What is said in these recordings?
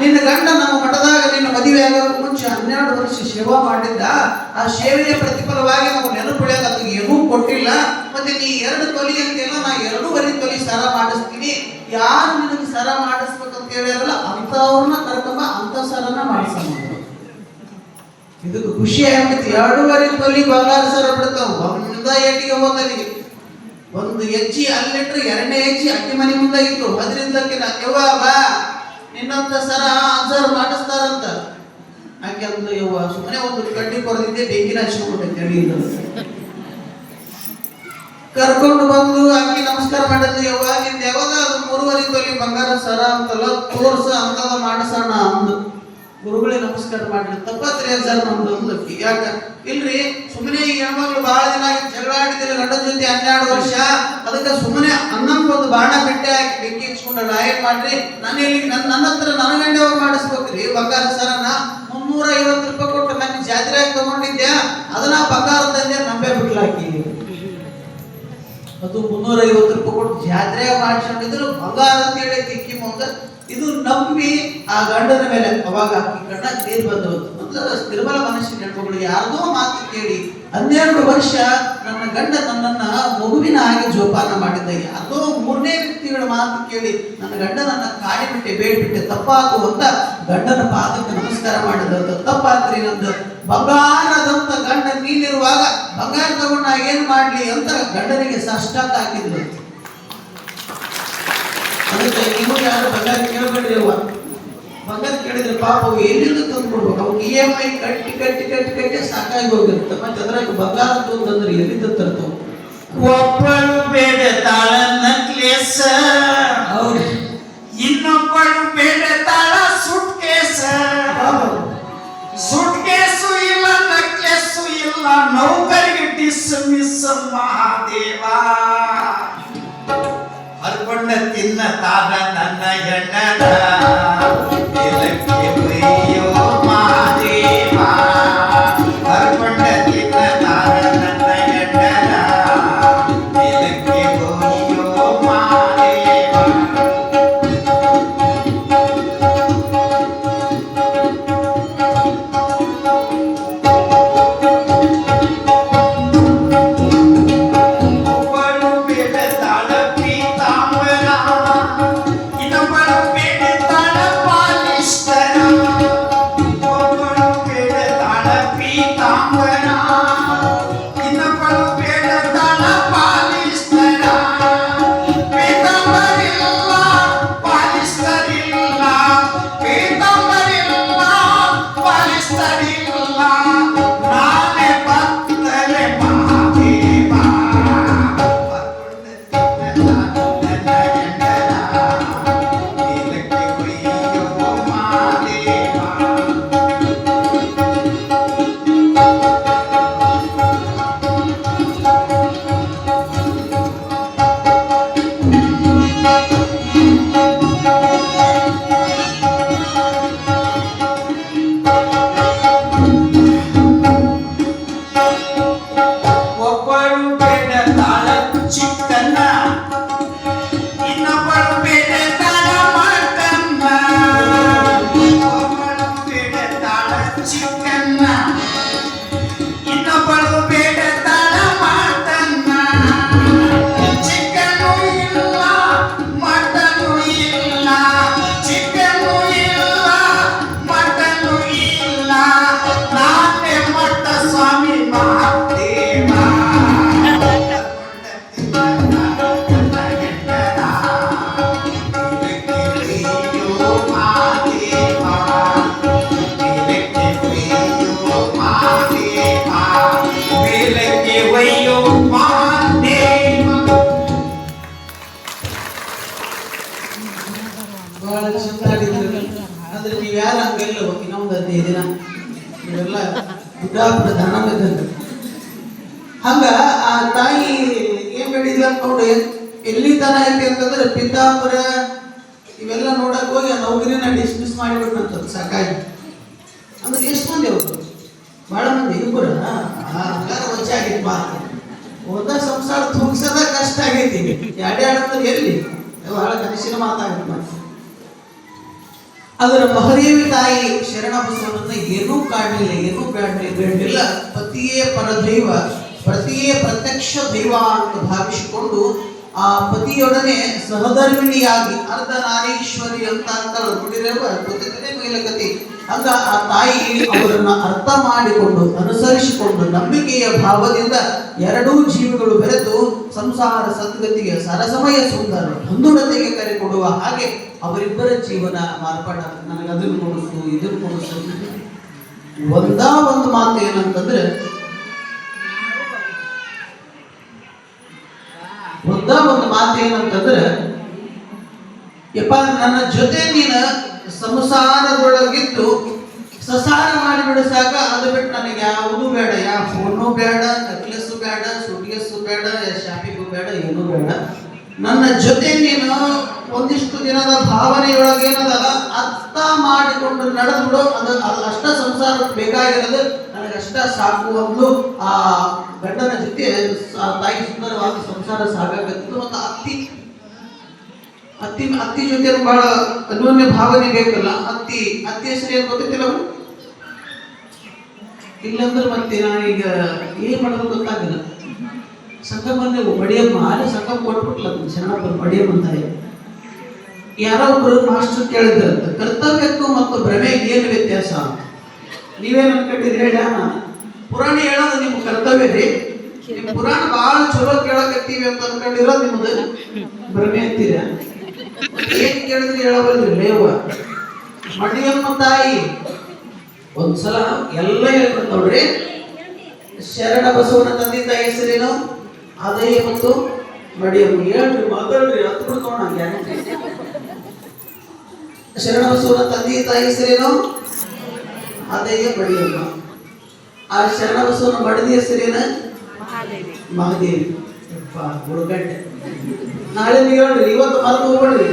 ನಿನ್ನ ಗಂಡ ನಮ್ಮ ಮಠದಾಗ ನಿನ್ನ ಮದುವೆ ಆಗೋದಕ್ಕೆ ಮುಂಚೆ ಹನ್ನೆರಡು ವರ್ಷ ಸೇವಾ ಮಾಡಿದ್ದ. ಆ ಸೇವೆಯ ಪ್ರತಿಫಲವಾಗಿ ನಾವು ನೆನಪುಳಿಯಾಗ ಅದಕ್ಕೆ ಏನೂ ಕೊಟ್ಟಿಲ್ಲ. ಮತ್ತೆ ನೀ ಎರಡು ತೊಲಿ ಹೇಳ ನಾ ಎರಡೂವರೆ ತೊಲಿ ಸರ ಮಾಡಿಸ್ತೀನಿ. ಯಾರು ನಿನಗೆ ಸರ ಮಾಡಿಸ್ಬೇಕಂತ ಹೇಳಿರಲ್ಲ ಅಂಥವ್ರನ್ನ ಕರ್ಕೊಂಬ ಅಂಥ ಸರನ ಮಾಡಿಸ ಇದಕ್ಕೆ ಖುಷಿ ಆಗ್ಬಿಟ್ಟು ಎರಡೂವರೆ ತೊಲಿ ಬಂಗಾರ ಸರ ಬಿಡ್ತಾವ. ಒಂದ ಎಟ್ಟಿಗೆ ಹೋಗಿ ಒಂದು ಹೆಜ್ಜೆ ಅಲ್ಲಿಟ್ರೆ ಎರಡನೇ ಹೆಜ್ಜೆ ಅಕ್ಕಿ ಮನೆ ಮುಂದೆ ಇತ್ತು. ಯವ್ವ ಬಾ ನಿನ್ನಂತ ಸರ ಆನ್ಸರ್ ಮಾಡಿಸ್ತಾರಂತ. ಆಕೆ ಒಂದು ಸುಮ್ಮನೆ ಒಂದು ಕಡ್ಡಿ ಕೊರದಿದ್ದೆ ಬೆಂಕಿನ ಹಚ್ಕೊಂಡ್ಬಿಟ್ಟೆ ತಿಳಿಯಿಲ್ಲ ಕರ್ಕೊಂಡು ಬಂದು ಆಕೆ ನಮಸ್ಕಾರ ಮಾಡಿದ್ರು ಯವ್ವ, ನಿಂದ ಯಾವಾಗ ಅದು ಮೂರುವರೆ ತೊಲಿ ಬಂಗಾರ ಸರ ಅಂತಲ್ಲ, ತೋರ್ಸ ಅಂತದ ಮಾಡಿಸೋಣ ಅಂದು ಗುರುಗಳೇ ನಮಸ್ಕಾರ ಮಾಡ್ರಿ ತಪ್ಪತ್ರಿ ಸರ್ ನಮ್ದು ಒಂದು. ಯಾಕ? ಇಲ್ರಿ ಸುಮ್ಮನೆ ಈ ಹೆಣ್ಮಕ್ಳು ಬಹಳ ದಿನ ಜಗಳ ಆಡಿದ್ರೆ ಗಂಡ ಜೊತೆ ಹನ್ನೆರಡು ವರ್ಷ. ಅದಕ್ಕೆ ಸುಮ್ಮನೆ ಅನ್ನಂಗ್ ಒಂದು ಬಾಣ ಬಿಟ್ಟೆ ಹಾಕಿ ಬೆಂಕಿ ಹಚ್ಕೊಂಡಲ್ಲ, ಏನ್ ಮಾಡ್ರಿ? ನನ್ನ ಇಲ್ಲಿ ನನ್ನ ನನ್ನ ಹತ್ರ ನನ್ನ ಗಂಡವ್ರು ಮಾಡಿಸ್ಬೇಕ್ರಿ ಬಂಗಾರ ಸರನ ಮುನ್ನೂರ ಐವತ್ತು ರೂಪಾಯಿ ಕೊಟ್ಟು ನನ್ನ ಜಾತ್ರೆ ತಗೊಂಡಿದ್ದೆ ಅದನ್ನ ಬಂಗಾರ ತಂದೆ ನಂಬೆ ಬಿಟ್ಲಾಕಿ ಅದು ಮುನ್ನೂರ ಐವತ್ತು ರೂಪಾಯಿ ಕೊಟ್ಟು ಜಾತ್ರೆ ಮಾಡಿಸ್ಕೊಂಡಿದ್ರು. ಬಂಗಾರ ಅಂತ ಹೇಳಿ ತಿಕ್ಕಿ ಮುಂದೆ ಇದು ನಂಬಿ ಆ ಗಂಡನ ಮೇಲೆ ಅವಾಗ ಈ ಗಂಡ ನೀರು ಬಂದವರು ಮೊದಲ ನಿರ್ಮಲ ಮನಸ್ಸಿನ ಹೆಣ್ಮಗಳು ಯಾರ್ದೋ ಮಾತು ಕೇಳಿ ಹನ್ನೆರಡು ವರ್ಷ ನನ್ನ ಗಂಡ ನನ್ನನ್ನ ಮಗುವಿನ ಹಾಗೆ ಜೋಪಾನ ಮಾಡಿದ್ದ. ಯಾರ್ದೋ ಮೂರನೇ ವ್ಯಕ್ತಿಗಳ ಮಾತು ಕೇಳಿ ನನ್ನ ಗಂಡ ನನ್ನ ಕಾಡಿ ಬಿಟ್ಟೆ ಬೇಡ್ಬಿಟ್ಟೆ, ತಪ್ಪಾಗು ಅಂತ ಗಂಡನ ಪಾದಕ್ಕೆ ನಮಸ್ಕಾರ ಮಾಡಿದಂತ ತಪ್ಪಾತ್ರಿ ನಂದು ಬಂಗಾರದಂತ ಗಂಡ ನೀನಿರುವಾಗ ಬಂಗಾರ ತಗೊಂಡ ಏನ್ ಮಾಡ್ಲಿ ಅಂತ ಗಂಡನಿಗೆ ಸಾಷ್ಟಾಂಗ ಹಾಕಿದ್ರು. ನೀವು ಯಾರು ಬಂಗಾರ ಕೇಳಬೇಡ್ರಿ ಅವ್ವ ಬಂಗಾರ ಕೇಳಿದ್ರೆ ಪಾಪ ಅವು ಎಲ್ಲಿಂದ ತಂದ್ಕೊಡ್ಬೇಕು? ಅವ್ನು ಇ ಎಂ ಐ ಕಟ್ಟಿ ಕಟ್ಟಿ ಕಟ್ಟಿ ಕಟ್ಟಿ ಸಾಕಾಗಿ ಹೋಗಿರುತ್ತೆ. ಮತ್ತೆ ಅದ್ರಾಗ ಬಂಗಾರ ತಂದ್ರೆ ಎಲ್ಲಿಂದ ತರ್ತಾವ? ಒಬ್ಬಳು ಬೇಡತಾಳ ನಕ್ಲೇಸ ಹೌದು. ಇನ್ನೊಬ್ಬಳು ಬೇಡತಾಳ ಸುಟ್ ಕೇಸ ಸುಟ್ ಕೇಸು ಇಲ್ಲ ನಕ್ಲೇಸು ಇಲ್ಲ ನೌಕರಿಗೆ ಡಿಸ್ ಮಿಸ್ ತಿನ್ನ ತಾದ ನನ್ನ passarinho ಹಂಗೆಲ್ಲ ಇನ್ನೊಂದು ಹದಿನೈದು ದಿನ. ನೀವೆಲ್ಲ ಗುಡ್ಡಾಪುರ ದಾನವಿದ್ದಂಗೆ ಹಂಗ ಆ ತಾಯಿ ಏನ್ ಹೇಳಿದ್ಲ ನೋಡಿ ಎಲ್ಲಿ ತನ ಐತಿ ಅಂತಂದ್ರೆ ಪಿತಾಪುರ ಇವೆಲ್ಲ ನೋಡಕ್ ಹೋಗಿ ಆ ನೌಕರಿನ ಡಿಸ್ಮಿಸ್ ಮಾಡಿಬಿಟ್ನಂತ ಸಾಕಾಗಿ. ಅಂದ್ರೆ ಎಷ್ಟು ಮಂದಿ ಅವರು? ಬಹಳ ಮಂದಿ, ಇಬ್ಬರ? ಹಂಗಾರ ವಜೆ ಆಗಿತ್ತು ಮಾತು ಹೋದ ಸಂಸಾರ ತುಂಬಿಸದ ಕಷ್ಟ ಆಗೈತಿ. ಎರಡೇ ಆಡಂದ್ರೆ ಎಲ್ಲಿ? ಬಹಳ ಕನಸಿನ ಮಾತಾಗುತ್ತೆ ಮಾತು ಅದರ ಮಹದೇವಿ ತಾಯಿ ಶರಣ ಬಸವನನ್ನ ಏನೂ ಕಾಣಲಿಲ್ಲ ಏನೂ ಕಾಣಲಿಲ್ಲ ಪತಿಯೇ ಪರದೈವ ಪತಿಯೇ ಪ್ರತ್ಯಕ್ಷ ದೈವ ಅಂತ ಭಾವಿಸಿಕೊಂಡು ಆ ಪತಿಯೊಡನೆ ಸಹಧರ್ಮಿಣಿಯಾಗಿ ಅರ್ಧ ನಾರೀಶ್ವರಿ ಅಂತ ಅಂತ ನೋಡಿರುವ ಗೊತ್ತಿದೆ ಹಂಗ ಆ ತಾಯಿ ಅವರನ್ನ ಅರ್ಥ ಮಾಡಿಕೊಂಡು, ಅನುಸರಿಸಿಕೊಂಡು, ನಂಬಿಕೆಯ ಭಾವದಿಂದ ಎರಡೂ ಜೀವಿಗಳು ಬೆರೆತು ಸಂಸಾರ ಸದ್ಗತಿಗೆ ಸರಸಮಯ ಸುಂದರ ಬಂಧುಡತೆಗೆ ಕರೆ ಕೊಡುವ ಹಾಗೆ ಅವರಿಬ್ಬರ ಜೀವನ ಮಾರ್ಪಾಟ ನನಗೆ ಅದನ್ನು ಕೊಡಿಸು, ಇದನ್ನು ಕೊಡಿಸು. ಒಂದಾ ಒಂದು ಮಾತು ಏನಂತಂದ್ರೆ, ಒಂದಾ ಒಂದು ಮಾತು ಏನಂತಂದ್ರೆ, ಯಪ್ಪ, ನನ್ನ ಜೊತೆ ನೀನು ಸಂಸಾರದೊಳಗಿದ್ದು ಸಸಾರ ಮಾಡಿಬಿಡು ಸಾಕ ಅದು ಬಿಟ್ಟು ನನಗೆ ಯಾವುದು ಬೇಡ. ಯಾವ ಫೋನು ಬೇಡ ನೆಕ್ಲೆಸ್ ಬೇಡ ಸುಟ್ಗೆಸ್ ಬೇಡ ಶಾಪಿಗೂ ಬೇಡ, ಏನೂ ಬೇಡ. ನನ್ನ ಜೊತೆ ನೀನು ಒಂದಿಷ್ಟು ದಿನದ ಭಾವನೆಯೊಳಗೆ ಏನದಲ್ಲ ಅರ್ಥ ಮಾಡಿಕೊಂಡು ನಡೆದ್ಬಿಡು. ಅದು ಅದು ಅಷ್ಟ ಸಂಸಾರಕ್ಕೆ ಬೇಕಾಗಿರೋದು ನನಗೆ ಅಷ್ಟ ಸಾಕು ಒಂದು ಆ ಗಂಡನ ಜೊತೆ ತಾಯಿ ಸುಂದರವಾದ ಸಂಸಾರ ಸಾಗಾಗತ್ತಿತ್ತು ಮತ್ತು ಅತ್ತಿ ಅತ್ತಿ ಅತ್ತಿ ಜೊತೆ ಬಹಳ ಅನ್ಯೋನ್ಯ ಭಾವನೆ ಬೇಕಲ್ಲ. ಅತ್ತಿ ಅತ್ತಿ ಹೆಸರು ಏನು ಗೊತ್ತಿಲ್ಲ ಇಲ್ಲಂದ್ರೆ ಮತ್ತೆ ನಾನೀಗ ಏನ್ ಮಾಡೋದು ಗೊತ್ತಾಗಿಲ್ಲ. ಬಂದೆ ಬಡಿಯಮ್ಮ ಅಲ್ಲಿ ಸಂಗಮ ಕೊಟ್ಬಿಟ್ಲ ಶರಣಪ್ಪ ಬಡಿಯಮ್ಮ ತಾಯಿ ಯಾರೋ ಒಬ್ರು ಮಾಸ್ಟರ್ ಕೇಳಿದ್ರಂತ ಕರ್ತವ್ಯಕ್ಕೂ ಮತ್ತು ಭ್ರಮೆಗೆ ಏನು ವ್ಯತ್ಯಾಸ? ಅಂತ ನೀವೇನು ಅನ್ಕೊಂಡಿದ್ರಿ ಹೇಳ. ಪುರಾಣ ಹೇಳೋದು ನಿಮ್ಮ ಕರ್ತವ್ಯ ರೀ. ನಿಮ್ ಪುರಾಣ ಬಹಳ ಚಲೋ ಕೇಳಕತ್ತೀವಿ ಅಂತ ಅನ್ಕೊಂಡಿರೋ ನಿಮ್ದು ಭ್ರಮೆ ಅಂತೀರ? ಏನ್ ಕೇಳಿದ್ರಿ ಹೇಳಬಲ್ರಿ ಲೇವ ಮಡಿಯಮ್ಮ ತಾಯಿ ಒಂದ್ಸಲ ಎಲ್ಲ ಹೇಳ್ಬೇಕು ನೋಡ್ರಿ. ಶರಣ ಬಸವನ ತಂದೆ ತಾಯಿ ಹೆಸರೇನು? ಅದಯ್ಯ ಮತ್ತು ಮಡಿಯಮ್ಮ ಹೇಳ್ರಿ, ಮಾತಾಡ್ರಿ ಹತ್ತು ಬಿಡ್ಕೋಣ ಶರಣ ಬಸವನ ತಂದೆ ತಾಯಿ ಹೆಸರೇನು? ಅದೇ ಬಡಿಯಮ್ಮ ಆ ಶರಣ ಬಸವನ ಬಡದಿ ಹೆಸರೇನು? ಮಹಾದೇವಿ. ಹುಡುಗಡ್ಡೆ ನಾಳೆ ಹೇಳ್ರಿ, ಇವತ್ತು ಮರೆತು ಹೋಗ್ಬೇಡ್ರಿ.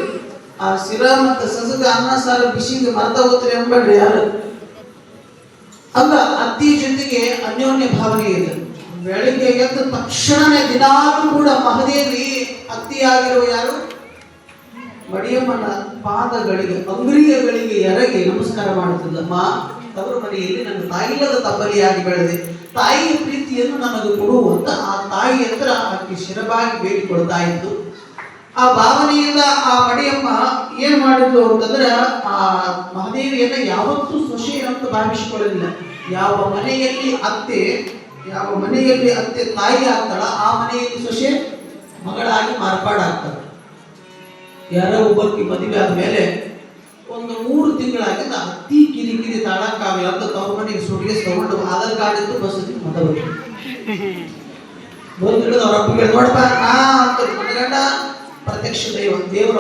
ಆ ಶಿರ ಮತ್ತು ಸಸಕ ಅನ್ನ ಸಾರು ಬಿಸಿಗೆ ಮರ್ತ ಹೋಗ್ತೀರಿ ಅನ್ಬೇಡ್ರಿ ಯಾರು? ಅಲ್ಲ, ಅತ್ತಿ ಜೊತೆಗೆ ಅನ್ಯೋನ್ಯ ಭಾವನೆ ಇದೆ. ಬೆಳಿಗ್ಗೆ ಎದ್ದ ತಕ್ಷಣನೇ ದಿನಾಲೂ ಕೂಡ ಮಹದೇವಿ ಅತ್ತಿಯಾಗಿರುವ ಯಾರು? ಮಡಿಯಮ್ಮನ ಪಾದಗಳಿಗೆ, ಅಂಗ್ರಿಯಗಳಿಗೆ ಎರಗೆ ನಮಸ್ಕಾರ ಮಾಡುತ್ತಿದ್ದಮ್ಮ ತವರು ಮನೆಯಲ್ಲಿ ನನ್ನ ತಾಯಿಲ್ಲದ ತಬ್ಬಲಿಯಾಗಿ ಬೆಳೆದೆ. ತಾಯಿಯ ಪ್ರೀತಿಯನ್ನು ನನಗೆ ಕೊಡುವಂತ ಆ ತಾಯಿ ಹತ್ರ ಆಕೆ ಶಿರಬಾಗಿ ಬೇಡಿಕೊಳ್ತಾ ಇತ್ತು. ಆ ಭಾವನೆಯಿಂದ ಆ ಮಡಿಯಮ್ಮ ಏನ್ ಮಾಡಿದ್ಲು ಅಂತಂದ್ರೆ ಆ ಮಹಾದೇವಿಯನ್ನ ಯಾವತ್ತೂ ಸೊಸೆ ಅಂತ ಭಾವಿಸಿಕೊಳ್ಳಲಿಲ್ಲ. ಯಾವ ಮನೆಯಲ್ಲಿ ಅತ್ತೆ, ಯಾವ ಮನೆಯಲ್ಲಿ ಅತ್ತೆ ತಾಯಿ ಆಗ್ತಾಳ, ಆ ಮನೆಯಲ್ಲಿ ಸೊಸೆ ಮಗಳಾಗಿ ಮಾರ್ಪಾಡಾಗ್ತಾಳೆ. ಯಾರೋ ಒಬ್ಬಕ್ಕೆ ಮದುವೆ ಆದ್ಮೇಲೆ ಒಂದು ಮೂರು ತಿಂಗಳಾಗಿದ್ದ ಅತಿ ಕಿರಿಕಿರಿ ತಾಳಕ್ಕಾಗಲ್ಲ ಅಂತ ತವ್ರ ಮನೆಗೆ ಸುಟ್ಟಿಗೆ ತಗೊಂಡು ಆಧಾರ್ ಕಾರ್ಡ್ ಇದ್ದು ಬಸ್ ಮತ ಬಂದಿಳಿದು ಅವ್ರ ಅಪ್ಪ ನೋಡಪ್ಪ ಪ್ರತ್ಯಕ್ಷ ದೈವ ದೇವರ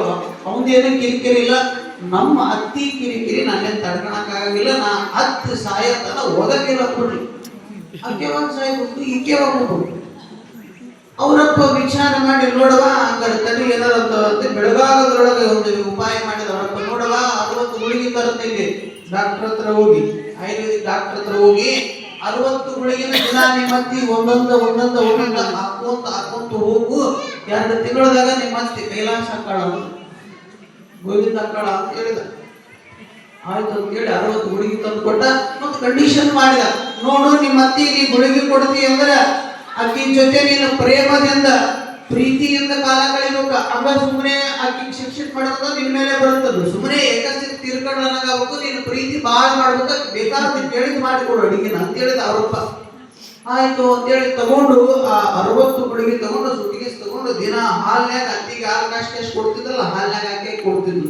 ಅವನೇನು ಕಿರಿಕಿರಿ ಇಲ್ಲ. ನಮ್ಮ ಅತ್ತಿ ಕಿರಿಕಿರಿ ನಾನೇನು ತಡ್ಕೊಳಕ್ಕಾಗಂಗಿಲ್ಲ ನಾ ಹತ್ತು ಸಾಯತನ ಒದಗಿಲ್ಲ ಕೊಡ್ರಿ ಅಕ್ಕೆ ಒಂದು ಕೊಟ್ಟು ಈಕೆ ಕೊಡ್ರಿ ಅವರಪ್ಪ ವಿಚಾರ ಮಾಡಿ ನೋಡುವ ಹಂಗಾರೆ ತಡಿ, ಏನಾರ ಬೆಳಗಾಗದ್ರೊಳಗೆ ಒಂದು ಉಪಾಯ ಮಾಡಿದ ಅವರಪ್ಪ ನೋಡುವ ಅರವತ್ತು ಗುಳಿಗೆ ತರುತ್ತೆ ಇಲ್ಲಿ. ಡಾಕ್ಟರ್ ಹತ್ರ ಹೋಗಿ, ಆಯುರ್ವೇದಿಕ್ ಡಾಕ್ಟರ್ ಹತ್ರ ಹೋಗಿ, ಅರವತ್ತು ಗುಳಿಗೆ ದಿನ ನಿಮ್ಮ ಒಂದೊಂದು ಒಂದೊಂದು ಒಂದೊಂದು ಹಾಕೊಂತ ಹಾಕೊಂತ ಹೋಗು. ಎರಡು ತಿಂಗಳದಾಗ ನಿಮ್ಮತ್ತಿ ಕೈಲಾಸ ಕಾಳ ಗೋವಿಂದ ಕಾಳ ಅಂತ ಹೇಳಿದ. ಆಯ್ತು ಅಂತ ಹೇಳಿ ಅರವತ್ತು ಗುಡುಗಿ ತಂದು ಕೊಟ್ಟ ಮತ್ತು ಕಂಡೀಷನ್ ಮಾಡಿದ. ನೋಡು, ನಿಮ್ಮ ಅತ್ತಿಗೆ ನೀ ಗುಳಿಗೆ ಕೊಡ್ತಿ ಅಂದ್ರೆ ಅಕ್ಕಿ ಜೊತೆ ನೀನು ಪ್ರೇಮದಿಂದ, ಪ್ರೀತಿಯಿಂದ ಕಾಲ ಕಳಿಬೇಕು ಅಬ್ಬ ಸುಮ್ಮನೆ ಅಕ್ಕಿ ಶಿಕ್ಷಣ ಮಾಡೋದು ನಿನ್ ಮೇಲೆ ಬರುತ್ತದು ಸುಮ್ಮನೆ ಏಕಸ್ಥಿತಿ ತಿರ್ಕೊಂಡು ನನಗಾಗಬೇಕು ನೀನು ಪ್ರೀತಿ ಬಾಳ್ ಮಾಡ್ಬೇಕು. ಬೇಕಾದ ಕೇಳಿದ್ ಮಾಡಿಕೊಡು ಅಡಿಗೆನ ಅಂತ ಹೇಳಿದ ಅವರಪ್ಪ ಆಯ್ತು ಅಂತೇಳಿ ತಗೊಂಡು ಆ ಅರವತ್ತು ಗುಳಿಗೆ ತಗೊಂಡು ತಗೊಂಡು ದಿನ ಹಾಲ್ನ್ಯಾಗ ಅತ್ತಿಗೆ ಹಾಲು ಕಾಸ್ಟ್ ಎಷ್ಟು ಕೊಡ್ತಿದ್ದಲ್ಲ, ಹಾಲ್ನ್ಯಾಗ ಹಾಕಿ ಕೊಡ್ತಿದ್ರು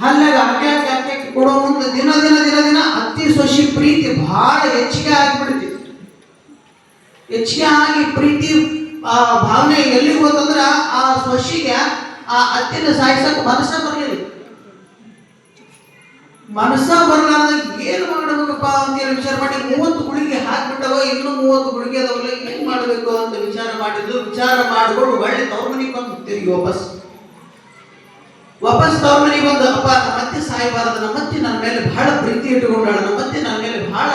ಹಾಲ್ನ್ಯಾಗ ಹಾಕಿ ಹಾಕಿ ಹಾಕಿ ಕೊಡೋ ಮುಂದೆ ದಿನ ದಿನ ದಿನ ದಿನ ಅತ್ತಿ ಸೊಸಿ ಪ್ರೀತಿ ಬಹಳ ಹೆಚ್ಚಿಗೆ ಆಗಿಬಿಡ್ತಿ. ಹೆಚ್ಚಿಗೆ ಆಗಿ ಪ್ರೀತಿ, ಆ, ಭಾವನೆ ಎಲ್ಲಿ ಹೋತಂದ್ರ ಆ ಸೊಸಿಗೆ ಆ ಅತ್ತಿನ ಸಾಯಿಸಕ್ ಮನಸ್ಸ ಬರಲಿಲ್ಲ. ಮನಸ್ಸ ಬರಲಾರ್ದ ಏನ್ ಅಂತ ಹೇಳಿ ವಿಚಾರ ಮಾಡಿ ಮೂವತ್ತು ಗುಳಿಗೆ ಹಾಕ್ಬಿಟ್ಟವ ಇನ್ನು ಮೂವತ್ತು ಗುಳಿಗೆ ಅದಾವಲ್ಲ ಏನ್ ಮಾಡ್ಬೇಕು ಅಂತ ವಿಚಾರ ಮಾಡಿದ್ರು. ವಿಚಾರ ಮಾಡ್ಕೊಂಡು ಒಳ್ಳೆ ತವ್ರ ಮನೆಗೆ ಬಂದು ತಿರುಗಿ ವಾಪಸ್. ವಾಪಸ್ ತವ್ರ ಮನೆಗೆ ಬಂದು ಅಪ್ಪ ನಮ್ಮತ್ತೆ ಸಾಯಬಾರದು ನಮ್ಮತ್ತೆ ನನ್ನ ಮೇಲೆ ಬಹಳ ಪ್ರೀತಿ ಇಟ್ಟುಕೊಂಡಾಳ ನಮ್ಮತ್ತೆ ನನ್ನ ಮೇಲೆ ಬಹಳ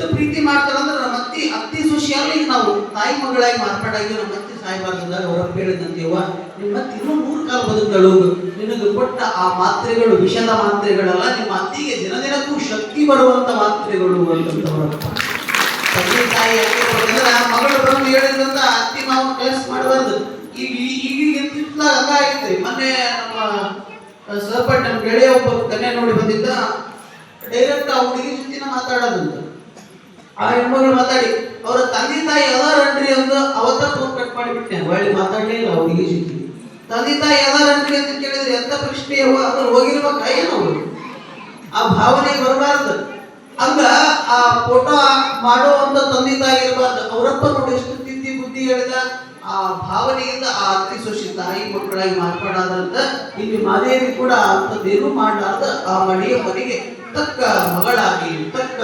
ಎಷ್ಟು ಪ್ರೀತಿ ಮಾಡ್ತಾರಂದ್ರೆ ನಮ್ಮ ಅತ್ತಿ ಅತ್ತಿ ಸೊಸಿಯಲ್ಲಿ ನಾವು ತಾಯಿ ಮಗಳಾಗಿ ಮಾರ್ಪಾಡಾಗಿ ನಮ್ಮ ಅತ್ತಿ ಸಾಯ್ಬಾರ್ದಂದಾಗ ಅವರ ಹೇಳಿದಂತೆವ್ವ ನಿಮ್ಮ ಇನ್ನೂ ಮೂರು ಕಾಲ ಬದುಕಳು ನಿನಗೆ ಕೊಟ್ಟ ಆ ಮಾತ್ರೆಗಳು, ವಿಷದ ಮಾತ್ರೆಗಳಲ್ಲ, ನಿಮ್ಮ ಅತ್ತಿಗೆ ದಿನ ದಿನಕ್ಕೂ ಶಕ್ತಿ ಬರುವಂತ ಮಾತ್ರೆಗಳು ಅಂತಂತ ತಾಯಿ ಮಗಳು ಬಂದು ಹೇಳಿದ್ರಂತ ಅತ್ತಿ ನಾವು ಕೆಲಸ ಮಾಡಬಾರ್ದು. ಈಗ ಈ- ಈಗೀಗ ಇತ್ತಿತ್ತಲಾಗ ಹಂಗ ಆಗೈತ್ರಿ ಮೊನ್ನೆ ನಮ್ಮ ಸಹಪಾಠಿ ನಮ್ಮ ಗೆಳೆಯ ಒಬ್ಬ ಕನ್ಯಾ ನೋಡಿ ಬಂದಿದ್ದ ಡೈರೆಕ್ಟ್ ಆ ಹುಡುಗಿ ಜೊತೆ ಮಾತಾಡೋದಂತ. ಆ ಹೆಣ್ಮಗಳು ಮಾತಾಡಿ, ಅವರ ತಂದೆ ತಾಯಿ ಅದಾರನ್ರಿ ಅಂತ ಅವತ್ತ ಫೋನ್ ಕಟ್ ಮಾಡಿಬಿಟ್ಟೆ ಒಳ್ಳೆ ಮಾತಾಡಲಿಲ್ಲ ಅವರಿಗೆ ಸಿಕ್ಕಿ ತಂದೆ ತಾಯಿ ಅದಾರನ್ರಿ ಅಂತ ಕೇಳಿದ್ರೆ ಎಂತ ಪ್ರಶ್ನೆ ಅದ್ರ ಹೋಗಿರ್ಬೇಕ ಏನು ಆ ಭಾವನೆ ಬರಬಾರ್ದು. ಅಂದ್ರ ಆ ಫೋಟೋ ಮಾಡುವಂತ ತಂದೆ ತಾಯಿ ಇರಬಾರ್ದು. ಅವರಪ್ಪ ನೋಡಿ ಎಷ್ಟು ತಿದ್ದಿ ಬುದ್ಧಿ ಹೇಳಿದ, ಆ ಭಾವನೆಯಿಂದ ಆ ಅತಿ ಸೊಸಿ ತಾಯಿ ಮಕ್ಕಳಾಗಿ ಮಾರ್ಪಾಡಾದಂತ ಇಲ್ಲಿ ಮಾದೇವಿ ಕೂಡ ಅಂಥದ್ದೇನು ಮಾಡಲಾರ್ದ ಆ ಮನೆಯ ಮನೆಗೆ ತಕ್ಕ ಮಗಳಾಗಿ, ತಕ್ಕ